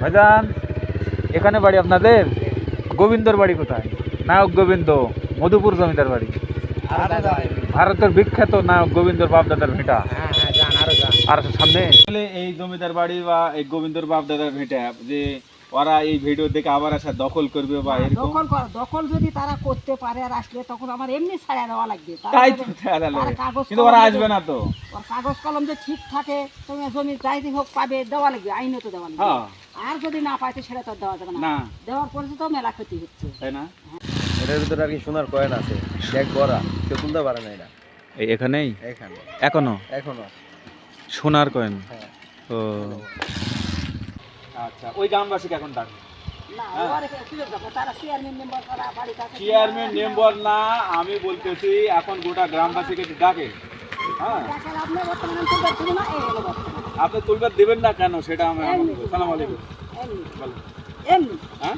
ভাইজান এখানে বাড়ি আপনাদের? গোবিন্দর বাড়ি কোথায়? নায়ক গোবিন্দ মধুপুর জমিদার বাড়ি। ভারতের বিখ্যাত নায়ক গোবিন্দর বাপদাদার ভিটা। আর সামনে। এই জমিদার বাড়ি বা এই গোবিন্দর বাপদাদার ভিটা যে ওরা এই ভিডিও দেখে আবার আসা দখল করবে বা এরকম? দখল কর দখল যদি তারা করতে পারে আর আসলে তখন আমার এমনি ছাড়া দেওয়া লাগবে। তাই তো কিন্তু ওরা আসবে না তো। ওর কাগজ কলম যে ঠিক থাকে তুমি জমি যাইতে হোক পাবে দেওয়া লাগবে আইনে তো দেওয়া লাগবে। হ্যাঁ। আর যদি না পায় তো সেটা তো দেওয়া যাবে না। না। দেওয়ার পরে তো মেলা ক্ষতি হচ্ছে। তাই না? এটার ভিতরে আর কি সোনার কয়েন আছে। কেউ পারে না। এটা এই এখানেই? এখানে। এখনও? এখনও। সোনার কয়েন হ্যাঁ। ও। আচ্ছা ওই গ্রামবাসীকে এখন ডাক। চেয়ারম্যান মেম্বার না আমি বলতেছি এখন গোটা গ্রামবাসীকে ডাকে? হ্যাঁ। আপনি তুলবার দেবেন না কেন? সেটা আমি সালাম আলাইকুম। এমনি। এমনি। হ্যাঁ?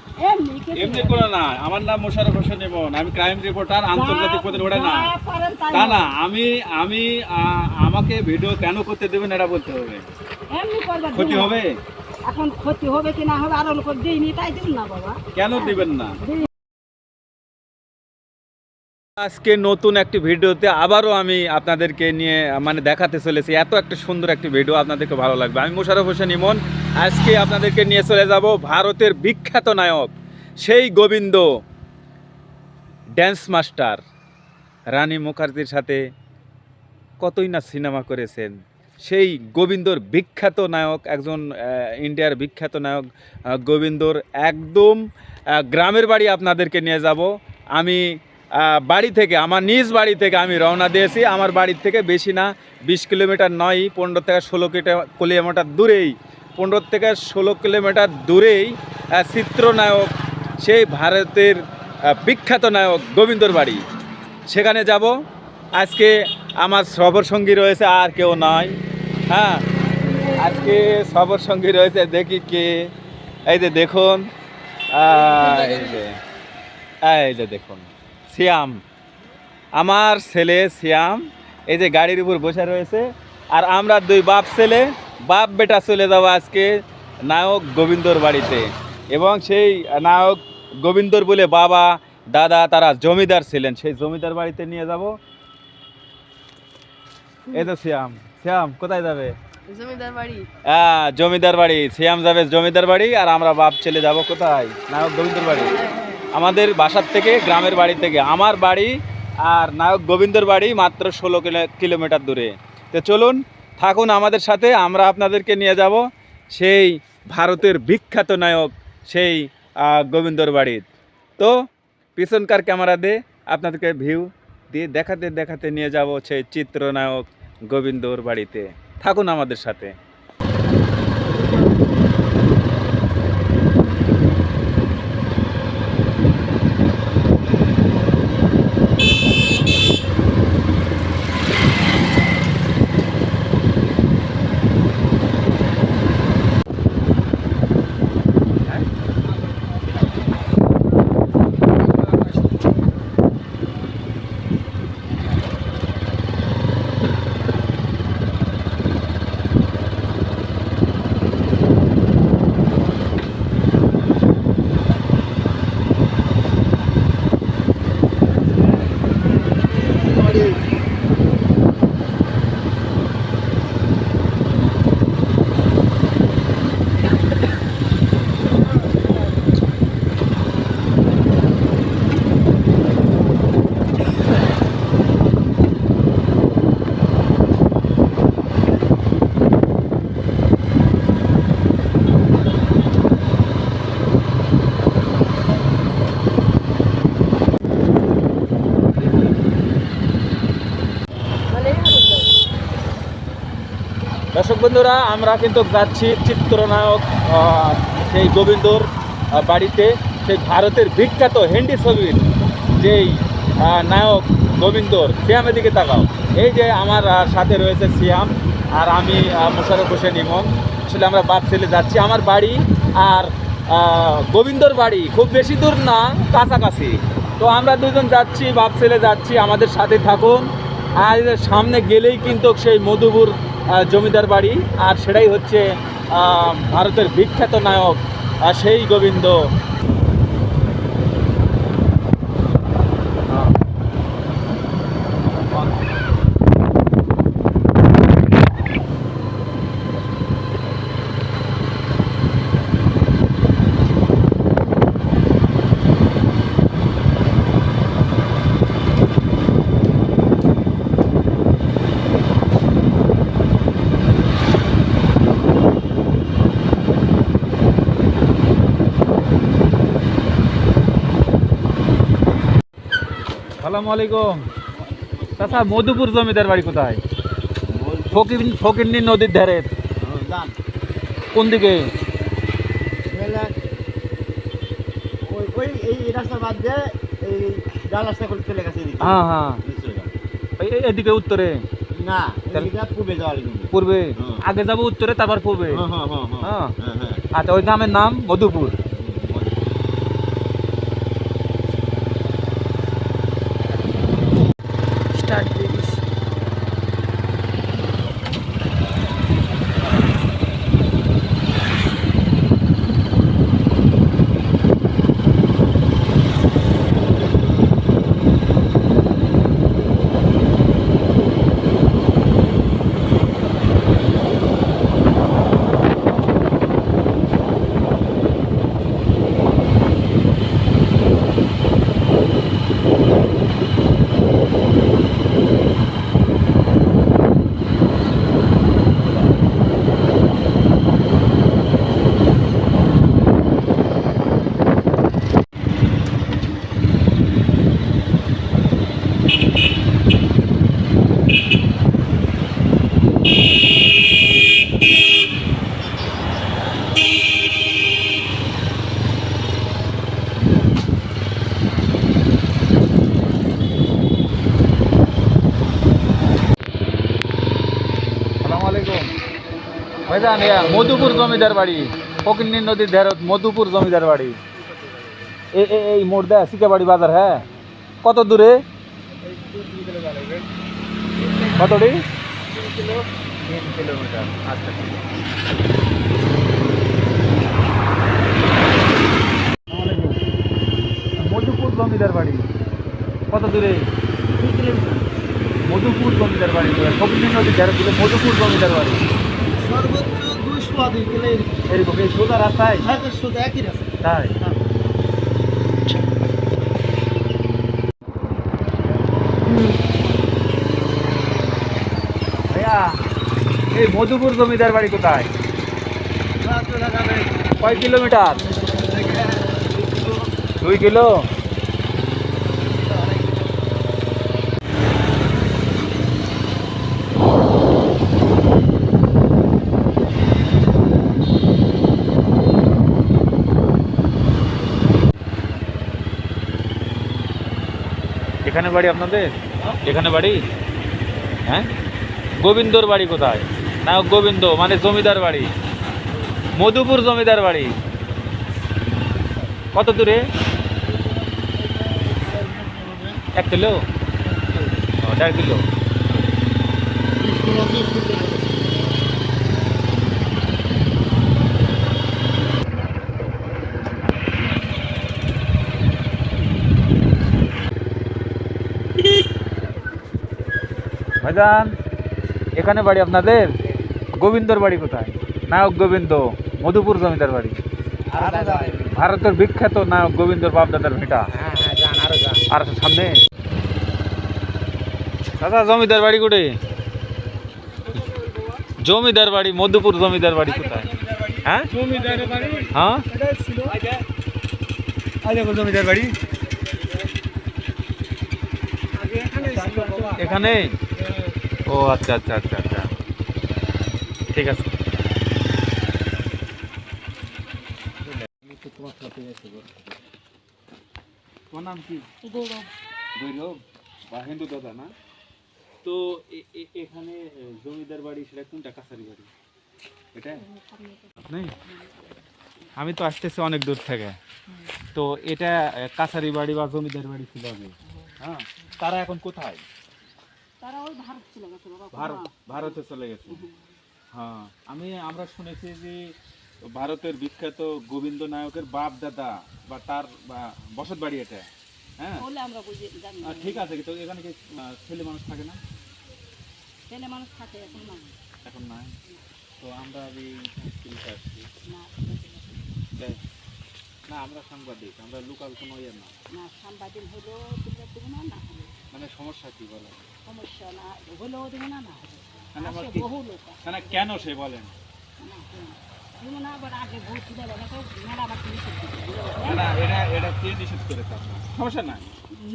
না। আমার নাম মোশারফ হোসেন ইমন আমি ক্রাইম রিপোর্টার আন্তর্জাতিক পদের ওটা না। তা না আমি আমি আমাকে ভিডিও কেন করতে দেবেন এটা বলতে হবে? ক্ষতি হবে? এখন ক্ষতি হবে কি না হবে আরও লোক দিইনি তাই দিন না বাবা। কেন দিবেন না। আজকে নতুন একটি ভিডিওতে আবারও আমি আপনাদেরকে নিয়ে মানে দেখাতে চলেছি। এত একটা সুন্দর একটি ভিডিও আপনাদেরকে ভালো লাগবে। আমি মোশারফ হোসেন ইমন। আজকে আপনাদেরকে নিয়ে চলে যাব ভারতের বিখ্যাত নায়ক, সেই গোবিন্দ ড্যান্স মাস্টার রানী মুখার্জির সাথে কতই না সিনেমা করেছেন। সেই গোবিন্দর বিখ্যাত নায়ক, একজন ইন্ডিয়ার বিখ্যাত নায়ক গোবিন্দর একদম গ্রামের বাড়ি আপনাদেরকে নিয়ে যাব। আমি বাড়ি থেকে, আমার নিজ বাড়ি থেকে আমি রওনা দিয়েছি। আমার বাড়ির থেকে বেশি না, বিশ কিলোমিটার নয়, পনেরো থেকে ষোলো কিলোমিটার দূরেই। পনেরো থেকে ষোলো কিলোমিটার দূরেই চিত্রনায়ক, সেই ভারতের বিখ্যাত নায়ক গোবিন্দর বাড়ি। সেখানে যাব। আজকে আমার সবর সঙ্গী রয়েছে আর কেউ নয়। হ্যাঁ আজকে সবর সঙ্গী রয়েছে, দেখি কে। এই যে দেখুন এই যে দেখুন। শ্যাম আমার ছেলে শ্যাম এই যে গাড়ির উপর বসে রয়েছে। আর আমরা দুই বাপ ছেলে বাপ বেটা চলে যাব আজকে নায়ক গোবিন্দর বাড়িতে। এবং সেই নায়ক গোবিন্দর বলে বাবা দাদা তারা জমিদার ছিলেন সেই জমিদার বাড়িতে নিয়ে যাব। এই তো শ্যাম শ্যাম কোথায় যাবে? জমিদার বাড়ি। হ্যাঁ জমিদার বাড়ি। শ্যাম যাবে জমিদার বাড়ি আর আমরা বাপ ছেলে যাব কোথায়? নায়ক গোবিন্দর বাড়ি। আমাদের বাসার থেকে, গ্রামের বাড়ি থেকে। আমার বাড়ি আর নায়ক গোবিন্দর বাড়ি মাত্র ষোলো কিলোমিটার দূরে। তো চলুন, থাকুন আমাদের সাথে, আমরা আপনাদেরকে নিয়ে যাব সেই ভারতের বিখ্যাত নায়ক, সেই গোবিন্দর বাড়ির তো পিছনকার ক্যামেরা দিয়ে আপনাদেরকে ভিউ দিয়ে দেখাতে দেখাতে নিয়ে যাব সেই চিত্রনায়ক গোবিন্দর বাড়িতে। থাকুন আমাদের সাথে দর্শক বন্ধুরা, আমরা কিন্তু যাচ্ছি চিত্রনায়ক সেই গোবিন্দর বাড়িতে। সেই ভারতের বিখ্যাত হিন্দি ছবির যেই নায়ক গোবিন্দর সিয়ামের দিকে তাকাও। এই যে আমার সাথে রয়েছে সিয়াম আর আমি মোশারফ হোসেন ইমন। আসলে আমরা বাপ ছেলে যাচ্ছি। আমার বাড়ি আর গোবিন্দর বাড়ি খুব বেশি দূর না, কাছাকাছি। তো আমরা দুজন যাচ্ছি বাপ ছেলে যাচ্ছি। আমাদের সাথে থাকুন। আর সামনে গেলেই কিন্তু সেই মধুপুর জমিদার বাড়ি আর সেটাই হচ্ছে ভারতের বিখ্যাত নায়ক সেই গোবিন্দ। সালাম আলাইকুম। চাচা মধুপুর জমিদার বাড়ি কোথায়? ফকির ফকিরনি নদীর ধারে। কোন দিকে? হ্যাঁ হ্যাঁ। এদিকে উত্তরে? না জন্য। পূর্বে? আগে যাব উত্তরে তারপর পূর্বে? হ্যাঁ হ্যাঁ হ্যাঁ হ্যাঁ। হ্যাঁ। হ্যাঁ আচ্ছা ওই গ্রামের নাম মধুপুর স্টার্ট দিয়ে দিস সালাম আলাইকুম ভাইজান ইয়া মধুপুর জমিদার বাড়ি ফকিরনি নদীর ধারে মধুপুর জমিদার বাড়ি। এই এই- মোড় সিকাবাড়ি বাজার হ্যাঁ? কত দূরে? কতটি আচ্ছা মধুপুর জমিদার বাড়ি। কত দূরে? মধুপুর জমিদার বাড়ি ফকিরনি নদীর ধারে দিলে মধুপুর জমিদার বাড়ি। সর্বোচ্চ দুইশো আদি গেলে এরকম এই সোজা রাস্তায়? একই রাস্তা। তাই? ভাইয়া এই মধুপুর জমিদার বাড়ি কোথায়? কয় কিলোমিটার? দুই কিলো? বাড়ি আপনাদের? এখানে বাড়ি? হ্যাঁ? গোবিন্দর বাড়ি কোথায়? না, গোবিন্দ মানে জমিদার বাড়ি। মধুপুর জমিদার বাড়ি। কত দূরে? এক কিলো? দেড় কিলো। ভাইজান, এখানে বাড়ি আপনাদের? গোবিন্দর বাড়ি কোথায়? নায়ক গোবিন্দ, মধুপুর জমিদার বাড়ি। ভারতের বিখ্যাত নায়ক গোবিন্দর বাপদাদার ভিটা। আরও সামনে? দাদা, জমিদার বাড়ি কোটে? জমিদার বাড়ি, মধুপুর জমিদার বাড়ি কোথায়? হ্যাঁ? হ্যাঁ? জমিদার বাড়ি এখানে? ও আচ্ছা আচ্ছা আচ্ছা আচ্ছা। ঠিক আছে। তোমার নাম কি? ভৈরব বা হিন্দু দাদা না? তো এখানে জমিদার বাড়ি সেটা কোনটা? কাছারি বাড়ি। এটা আপনি আমি তো আসতেছি অনেক দূর থেকে। তো এটা কাছারি বাড়ি বা জমিদার বাড়ি ছিল আগে। হ্যাঁ। তারা এখন কোথায়? তারা ওই ভারত চলে গেছে বাবা ভারত ভারতে চলে গেছে। হ্যাঁ আমি আমরা শুনেছি যে ভারতের বিখ্যাত গোবিন্দ নায়কের বাপ দাদা বা তার বসত বাড়ি এটা হ্যাঁ? আমরা বুঝি জানি ঠিক আছে কিন্তু এখানে কি ছেলে মানুষ থাকে না? ছেলে মানুষ থাকে এখন না এখন নাই? তো আমরা এই সংস্কৃতিতে আসছি। না। আমরা সাংবাদিক আমরা লোকাল কোনো ইয়ে না। না সাংবাদিক না মানে সমস্যা কি বলে? সমস্যা না হলেও দেবো না না হলে মানে বহু লোক। মানে কেন সে বলেন? না, হ্যাঁ। আবার আগে তো মেলা না, এটা এটা কে নিষেধ আপনার? সমস্যা নাই।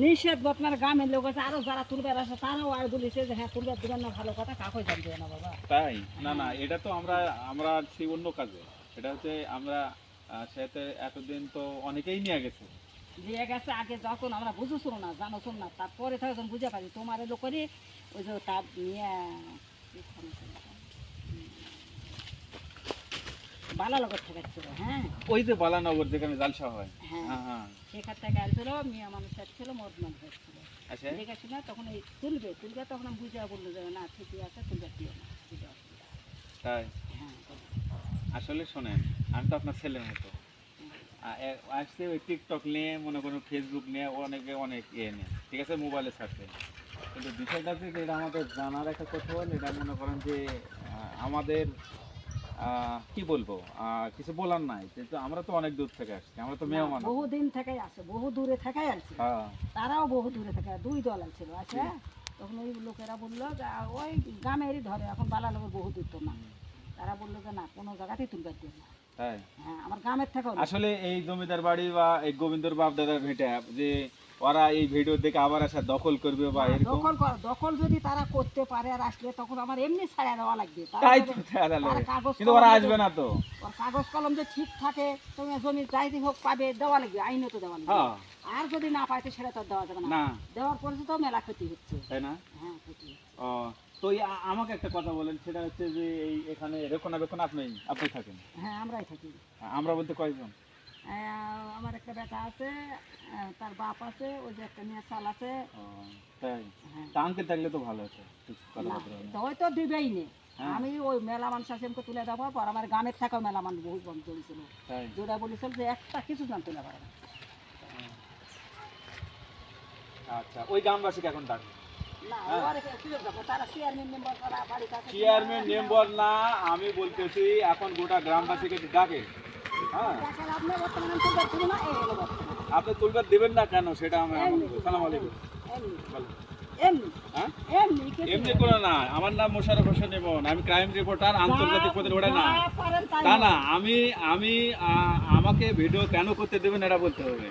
নিষেধ বর্তমানে গ্রামের লোক আছে আরও যারা তুলবে আসে তারাও আর বলেছে যে হ্যাঁ তুলবে দিবেন না ভালো কথা কাকই জানবে না বাবা। তাই? না না এটা তো আমরা আমরা আছি অন্য কাজে। এটা হচ্ছে আমরা সেতে এতদিন তো অনেকেই নিয়ে গেছে। দিয়ে গেছে আগে যখন আমরা বুঝেছিল না জানো শোন না তারপরে তো যখন বুঝে পারি। তোমার লোকেরই ওই যে তার নিয়ে হ্যাঁ। ওই যে বালানগর যেখানে জালসা হয়। হ্যাঁ হ্যাঁ সেখান থেকে আসছিল মেয়ে মানুষ ছিল মদ মানুষ আচ্ছা। তখন এই তুলবে তুলবে তখন আমি বুঝে বলল না ঠিকই আছে তুলবে দিও না বুঝে অসুবিধা তাই? হ্যাঁ আসলে শোনেন আমি তো আপনার ছেলের মতো আসছে ওই টিকটক নিয়ে মনে করুন ফেসবুক নিয়ে অনেকে অনেক ইয়ে নিয়ে ঠিক আছে মোবাইলের সাথে। কিন্তু বিষয়টা হচ্ছে যে এটা আমাদের জানার একটা কথা হল এটা মনে করেন যে আমাদের কি বলব কিছু বলার নাই কিন্তু আমরা তো অনেক দূর থেকে আসছি আমরা তো মেহমান। বহু দিন থেকেই আসে বহু দূরে থেকে আসছে হ্যাঁ। তারাও বহু দূরে থেকে দুই দল আছে তখন ওই লোকেরা বলল ওই গ্রামেরই ধরে এখন বালা লোকের বহু দূর তো না। তারা বলল যে না কোনো জায়গাতেই তুলবার দিও না। আমার গ্রামের থেকেও আসলে এই জমিদার বাড়ি বা এই গোবিন্দর বাপ দাদার ভিটা যে ওরা এই ভিডিও দেখে আবার আসা দখল করবে বা এরকম? দখল দখল যদি তারা করতে পারে আর আসলে তখন আমার এমনি ছাড়া দেওয়া লাগবে। তাই তো। তার কাগজ কিন্তু ওরা আসবে না তো। ওর কাগজ কলম যে ঠিক থাকে তুমি জমি যাইতে হোক পাবে দেওয়া লাগবে আইনত দেওয়া লাগবে। হ্যাঁ। আর যদি না পাইতে সেটা তো দেওয়া যাবে না। না। দেওয়ার পরে তো মেলা ক্ষতি হচ্ছে। তাই না? হ্যাঁ ক্ষতি ও তো আমাকে একটা কথা বলেন সেটা হচ্ছে যে এই এখানে রক্ষণাবেক্ষণ আপনি আপনি থাকেন? হ্যাঁ আমরাই থাকি। আমরা বলতে কয়জন? আমার একটা বেটা আছে তার বাপ আছে ওই যে একটা মেয়ে চাল আছে। তাই? হ্যাঁ। আঙ্কেল থাকলে তো ভালো হতো একটু কথাবার্তা তো হয়তো দিবেই নে হ্যাঁ। আমি ওই মেলা মানুষ আছে আমাকে তুলে দেওয়ার পর আমার গ্রামের থাকাও মেলা মানুষ বহু কম চলেছিল যেটা বলেছিল যে একটা কিছু না তুলে পারে না আচ্ছা ওই গ্রামবাসীকে এখন ডাক চেয়ারম্যান মেম্বার না আমি বলতেছি এখন গোটা গ্রামবাসীকে ডাকে হ্যাঁ। আপনি তুলবার দেবেন না কেন? সেটা আমি সালাম আলাইকুম। এমনি। হ্যাঁ? না। করে না আমার নাম মোশারফ হোসেন ইমন আমি ক্রাইম রিপোর্টার আন্তর্জাতিক পদের ওটা না। তা না আমি আমি আমাকে ভিডিও কেন করতে দেবেন এটা বলতে হবে।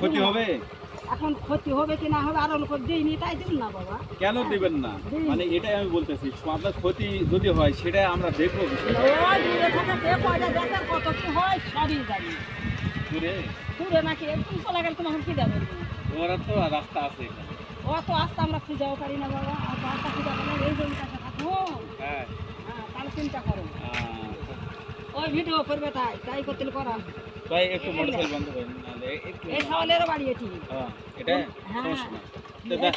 ক্ষতি হবে? এখন ক্ষতি হবে কি না হবে আরও লোক দিইনি তাই দিন না বাবা। কেন দিবেন না? মানে এটাই আমি বলতেছি আপনার ক্ষতি যদি হয় সেটা আমরা দেখব কত কি হয় সবই জানি। দূরে? দূরে নাকি? একটু চলে গেলে তোমার কি যাবে ওরা তো রাস্তা আছে অত আস্তে আমরা খুঁজেও পারি না বাবা। আর রাস্তা খুঁজে পারি এই জমিটাতে থাকব হ্যাঁ। হ্যাঁ তাহলে চিন্তা করো। আহ, ওই ভিডিও করবে তাই তাই করতে করা। ভাই একটু মোটরসাইকেল বন্ধ করেন নাহলে একটু এই সাওয়ালেরও বাড়ি এটি। হ্যাঁ, এটা হ্যাঁ। সমস্যা না। তো দেখ,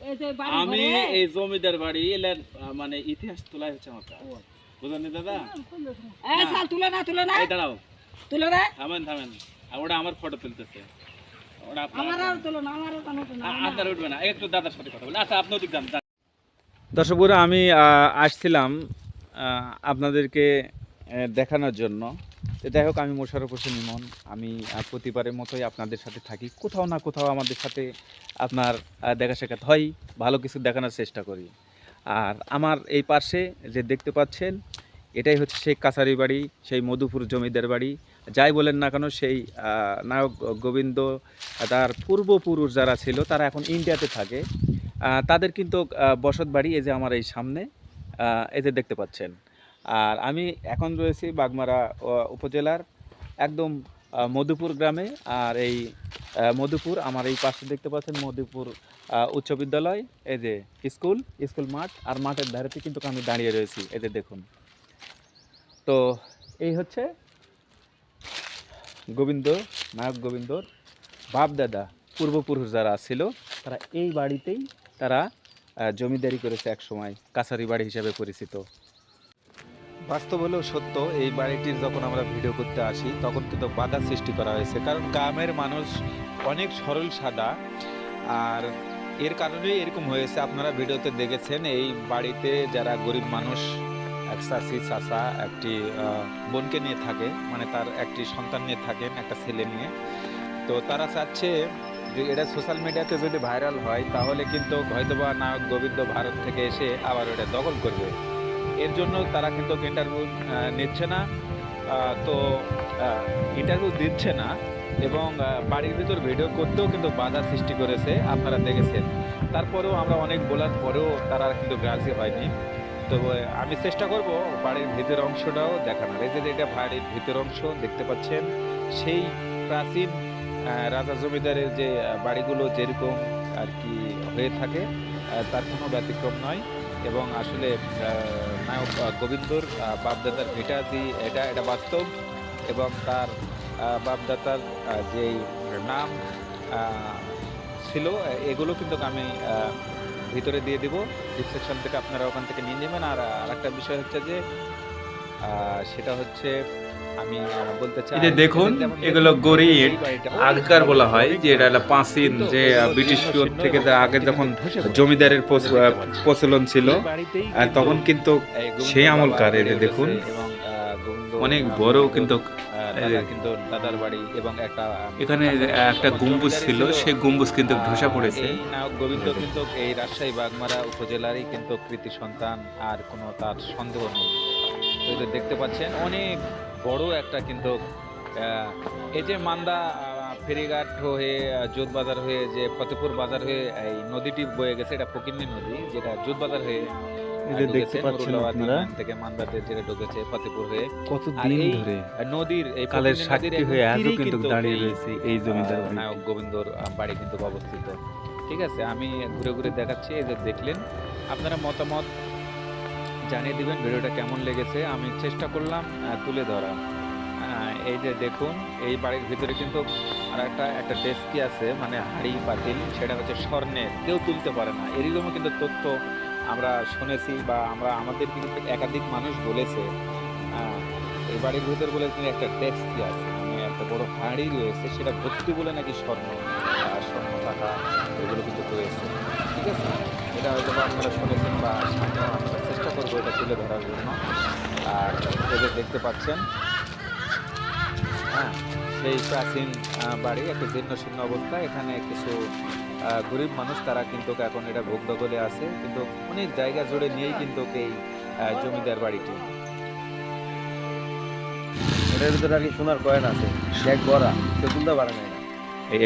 এই যে বাড়ি আমি এই জমিদার বাড়ি এলার মানে ইতিহাস তোলাই হচ্ছে আমার বুঝলেন দাদা? এই সাল তুলে না তুলে না। এই দাঁড়াও। তুলে না। থামেন থামেন। আর ওটা আমার ফটো তুলতেছে। ওটা আমার আর তুলো না আমার আর তুলো না। আ- উঠবে না। একটু দাদার সাথে কথা বলি। আচ্ছা আপনি ওদিক যান যান। আমি আসছিলাম আপনাদেরকে দেখানোর জন্য। তো যাই হোক, আমি মোশারফ হোসেন ইমন। আমি প্রতিবারের মতোই আপনাদের সাথে থাকি। কোথাও না কোথাও আমাদের সাথে আপনার দেখা সাক্ষাৎ হয়। ভালো কিছু দেখানোর চেষ্টা করি। আর আমার এই পাশে যে দেখতে পাচ্ছেন, এটাই হচ্ছে সেই কাছারি বাড়ি, সেই মধুপুর জমিদার বাড়ি। যাই বলেন না কেন, সেই নায়ক গোবিন্দ, তার পূর্বপুরুষ যারা ছিল, তারা এখন ইন্ডিয়াতে থাকে। তাদের কিন্তু বসত বাড়ি এই যে আমার এই সামনে। এই যে দেখতে পাচ্ছেন। আর আমি এখন রয়েছি বাগমারা উপজেলার একদম মধুপুর গ্রামে। আর এই মধুপুর, আমার এই পাশে দেখতে পাচ্ছেন মধুপুর উচ্চ বিদ্যালয়, এই যে স্কুল স্কুল মাঠ, আর মাঠের ধারেতে কিন্তু আমি দাঁড়িয়ে রয়েছি, এই যে দেখুন। তো এই হচ্ছে গোবিন্দ, নায়ক গোবিন্দর বাপ দাদা পূর্বপুরুষ যারা ছিল, তারা এই বাড়িতেই তারা জমিদারি করেছে এক সময়, কাছারি বাড়ি হিসাবে পরিচিত। বাস্তব হলেও সত্য, এই বাড়িটির যখন আমরা ভিডিও করতে আসি, তখন কিন্তু বাধা সৃষ্টি করা হয়েছে। কারণ গ্রামের মানুষ অনেক সরল সাদা, আর এর কারণেই এরকম হয়েছে। আপনারা ভিডিওতে দেখেছেন, এই বাড়িতে যারা গরিব মানুষ, এক চাষি, চাষা, একটি বোনকে নিয়ে থাকে মানে তার একটি সন্তান নিয়ে থাকেন, একটা ছেলে নিয়ে। তো তারা চাচ্ছে এটা সোশ্যাল মিডিয়াতে যদি ভাইরাল হয়, তাহলে কিন্তু হয়তোবা নায়ক গোবিন্দ ভারত থেকে এসে আবার ওটা দখল করবে। এর জন্য তারা কিন্তু ইন্টারভিউ নিচ্ছে না। তো ইন্টারভিউ দিচ্ছে না এবং বাড়ির ভিতর ভিডিও করতেও কিন্তু বাধা সৃষ্টি করেছে আপনারা দেখেছেন। তারপরেও আমরা অনেক বলার পরেও তারা কিন্তু রাজি হয়নি। তো আমি চেষ্টা করব বাড়ির ভিতর অংশটাও দেখানোর। এই যে এটা বাড়ির ভিতর অংশ দেখতে পাচ্ছেন, সেই প্রাচীন রাজা জমিদারের যে বাড়িগুলো যেরকম আর কি হয়ে থাকে তার কোনো ব্যতিক্রম নয়। এবং আসলে নায়ক গোবিন্দর আহ, বাপদাদার ভিটা যে এটা এটা বাস্তব। এবং তার বাপদাতার যেই নাম ছিল এগুলো কিন্তু আমি ভিতরে দিয়ে দিব। ডিসক্রিপশন থেকে আপনারা ওখান থেকে নিয়ে নেবেন। আর আরেকটা বিষয় হচ্ছে যে সেটা হচ্ছে আমি বলতে চাই এই যে দেখুন, এগুলো গড়ি ইট। আগকার বলা হয় যে এটা একটা পাঁচিল যে ব্রিটিশ থেকে আগে যখন জমিদারের। প্রচলন ছিল তখন কিন্তু সেই আমলকার এই যে দেখুন অনেক বড় কিন্তু কিন্তু দাদার বাড়ি এবং একটা এখানে একটা গম্বুজ ছিল সেই গম্বুজ কিন্তু ধসে পড়েছে গোবিন্দ কিন্তু এই রাজশাহী বাগমারা উপজেলারই কিন্তু কৃতি সন্তান আর কোনো তার সন্দেহ নেই দেখতে পাচ্ছেন অনেক বড় একটা কিন্তু এই যে মান্দা ফেরিঘাট হয়ে জোত বাজার হয়ে যে ফতেপুর বাজার হয়ে এই নদীটি বয়ে গেছে এটা ফকিন্নি নদী যেটা জোত বাজার হয়ে দেখতে ঢুকেছে, পাচ্ছেন আপনারা। থেকে মান্দাতে যেটা ঢুকেছে ফতেপুর হয়ে। ধরে নদীর এই কালের ফকিন্নি সাক্ষী হয়ে আজও কিন্তু দাঁড়িয়ে রয়েছে এই জমিদার নায়ক গোবিন্দর বাড়ি কিন্তু অবস্থিত। ঠিক আছে আমি ঘুরে ঘুরে দেখাচ্ছি এই যে দেখলেন। আপনারা মতামত জানিয়ে দেবেন ভিডিওটা কেমন লেগেছে। আমি চেষ্টা করলাম তুলে ধরা এই যে দেখুন, এই বাড়ির ভিতরে কিন্তু আর একটা একটা ডেস্কি আছে মানে হাড়ি পাতিল সেটা হচ্ছে স্বর্ণের। কেউ তুলতে পারে না। এরকমও কিন্তু তথ্য আমরা শুনেছি বা আমরা আমাদের কিন্তু একাধিক মানুষ বলেছে এই বাড়ির ভিতরে বলে কিন্তু একটা ডেস্কি আছে মানে একটা বড় হাঁড়ি রয়েছে, সেটা ভর্তি বলে নাকি স্বর্ণ স্বর্ণ টাকা এগুলো কিন্তু রয়েছে। ঠিক আছে? এটা হয়তো আপনারা শুনেছেন বা আমরা চেষ্টা করব এটা তুলে ধরার জন্য। আর এদের দেখতে পাচ্ছেন হ্যাঁ সেই প্রাচীন বাড়ি একটা জীর্ণ শীর্ণ অবস্থা। এখানে কিছু গরিব মানুষ তারা কিন্তু এখন এটা ভোগ দখলে আছে। কিন্তু অনেক জায়গা জুড়ে নিয়েই কিন্তু এই জমিদার বাড়িটি। এটার ভিতরে আর কি সোনার কয়েন আছে এক বড়া কেউ তুলতে পারে না।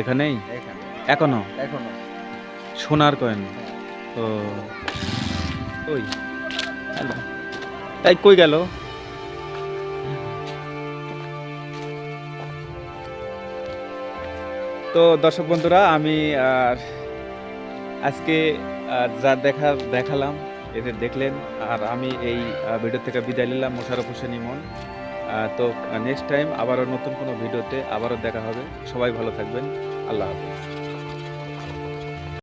এখানেই? এখানে। এখনও? এখনও। সোনার কয়েন। ও। ওই তাই কই গেল? তো দর্শক বন্ধুরা, আমি আর আজকে যা দেখা, দেখালাম এদের দেখলেন, আর আমি এই ভিডিও থেকে বিদায় নিলাম মোশারফ হোসেন ইমন। তো নেক্সট টাইম আবারও নতুন কোনো ভিডিওতে আবারও দেখা হবে। সবাই ভালো থাকবেন। আল্লাহ হাফেজ।